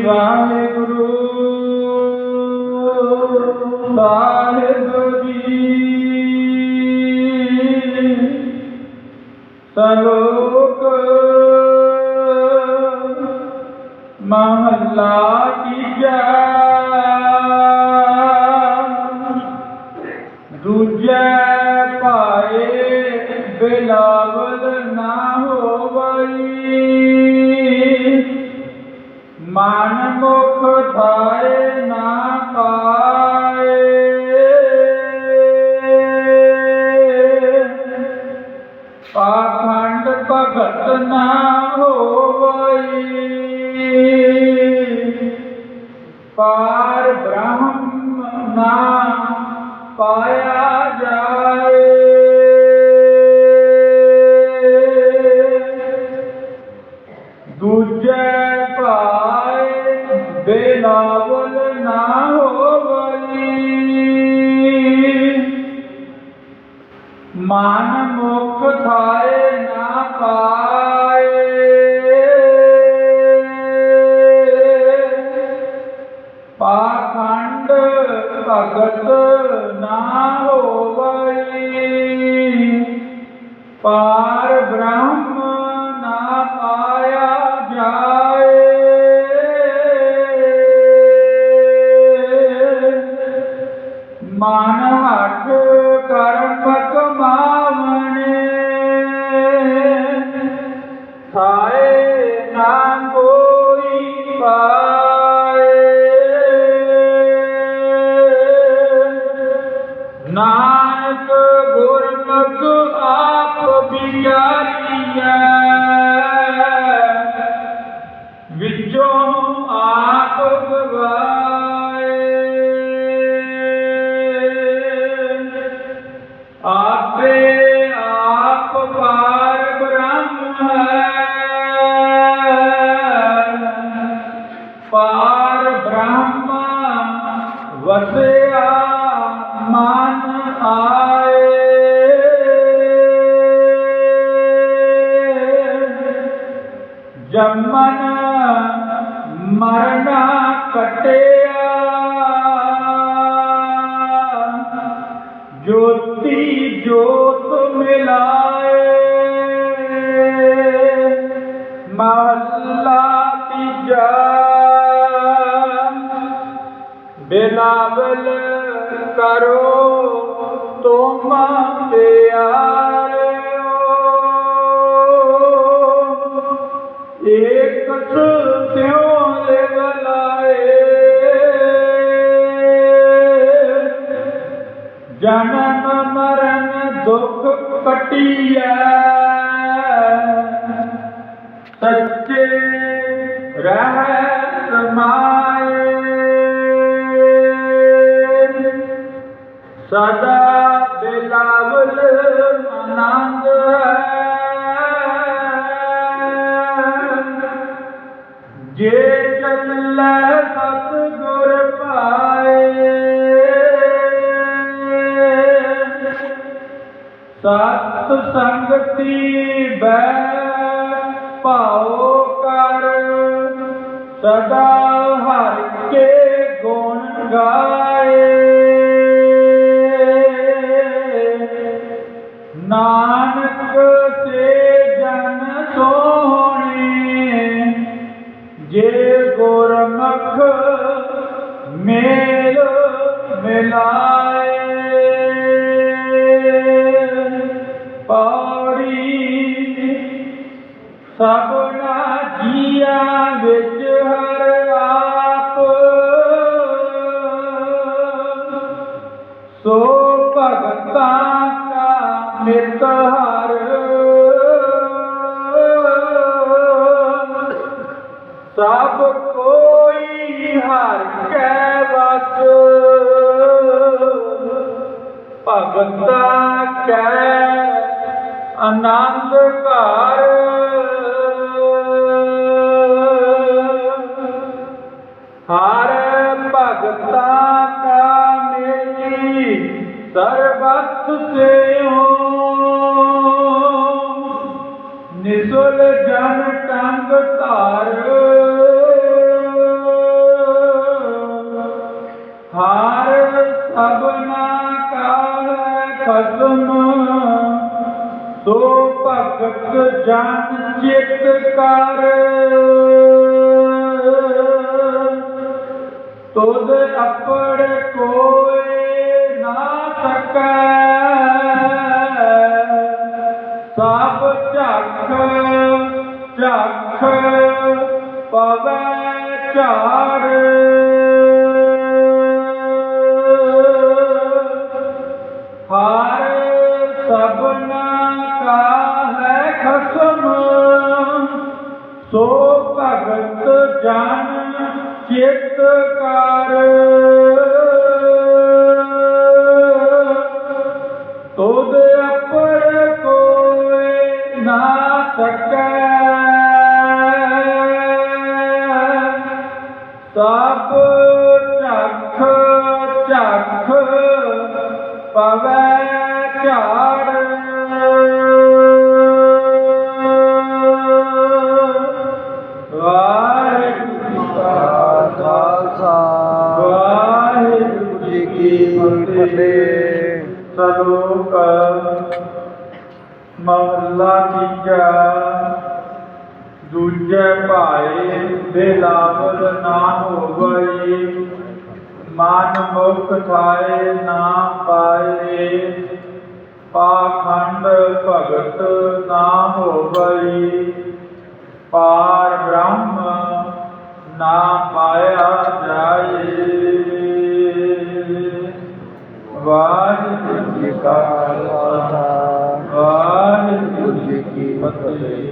ਵਾਹਿਗੁਰੂ ਵਾਹਿਗੁਰੂ ਜੀ। ਸਲੋਕ ਮਹੱਲਾ ਤੀਜਾ ਦੂਜੇ ਪਾਏ ਬਿਲਾਵਲ ਮਨ ਮੁਖ ਧਾਰੇ ਮਨ ਮੁਖ ਥਾਏ ਨਾ ਪਾਏ। ਪਾਖੰਡ ਭਗਤ ਨਾ ਹੋਵਈ। ਪਾਰ ਬ੍ਰਹਮ ਨਾ ਪਾਇਆ ਜਾਏ। ਮਨ ਹੱਠ ਕਰਮ ਨਾਨਕ ਗੁਰਮੁਖ ਆਪ ਵਿਚਾਰੀਐ ਵਿੱਚੋਂ ਆਪ ਗਵਾਏ। ਆਪੇ ਆਪ ਪਾਰ ਬ੍ਰਹਮ ਹੈ। ਪਾਰ ਬ੍ਰਹਮ ਵਸਿਆ ਮਨ ਆਏ ਜਮਨ ਮਰਨਾ ਕਟਿਆ ਜੋਤੀ ਜੋਤ ਮਿਲਾਏ। ਮਹੱਲਾ ਤੀਜਾ ਬਿਲਾਵਲ ਕਰੋ। ਤੁਮ ਪਿਆਰਿਓ ਏਕ ਸਿਉ ਲਿਵ ਲਾਏ ਜਨਮ ਮਰਨ ਦੁਖ ਕਟਿਐ ਸੱਚੇ ਰਹਿ ਸਮਾਏ ਸਦਾ ਸਤ ਸੰਗਤੀ ਬੈ ਭਾਉ ਕਰ। ਸਦਾ ਹਰ ਕੇ ਗੁਣ ਗਾਏ। ਨਾਨਕ ਸੇ ਜਨ ਸੋਹਣੇ, ਜੇ ਗੁਰਮੁਖ ਮੇਲ ਮਿਲਾ ਸਭ ਕੋਈ ਹਰ ਕੈ ਵਸ ਭਗਤਾ ਕੈ ਆਨੰਦ ਘਰ। ਹਰ ਭਗਤਾ ਕਾ ਮੇਲੀ ਸਰਬਤ ਸੇ ਹੋ ਬਿਸੁਲ ਜਨ ਕੰਗ ਧਾਰ। ਹਾਰ ਸਭਨਾ ਕਾਲ ਖਸਮ। ਸੋ ਭਗਤ ਜਨ ਚਿਤ ਕਰ। ਤੋਦ ਅਪੜ ਕੋਏ ਨਾ ਸਕੈ। ਸਭ ਝੱਖ ਝੱਖ ਪਵੈ ਝਾੜ ਹਰ ਸਭਨਾ ਕਾ ਹੈ ਖਸਮ ਸੋ ਭਗਤ ਜਨ ਚਿਤ ਕਰ ਝੱਖ ਪਵੈ ਝਾੜ ਵਾਹਿਗੁਰੂ ਜੀ ਕਾ ਖਾਲਸਾ ਵਾਹਿਗੁਰੂ ਜੀ ਕੀ ਫਤਿਹ ਸਲੋਕ ਮਹਲਾ ਤੀਜਾ ਦੂਜੇ ਭਾਏ ਬੇਲਾਵਲ ਨਾ ਹੋਵਈ ਮਨ ਮੁਖ ਥਾਏ ਨਾ ਪਾਏ। ਪਾਖੰਡ ਭਗਤ ਨਾ ਹੋਵਈ। ਪਾਰ ਬ੍ਰਹਮ ਨਾ ਪਾਇਆ ਜਾਏ। ਵਾਹਿਗੁਰੂ ਜੀ ਕਾ ਖਾਲਸਾ, ਵਾਹਿਗੁਰੂ ਜੀ ਕੀ ਫਤਿਹ।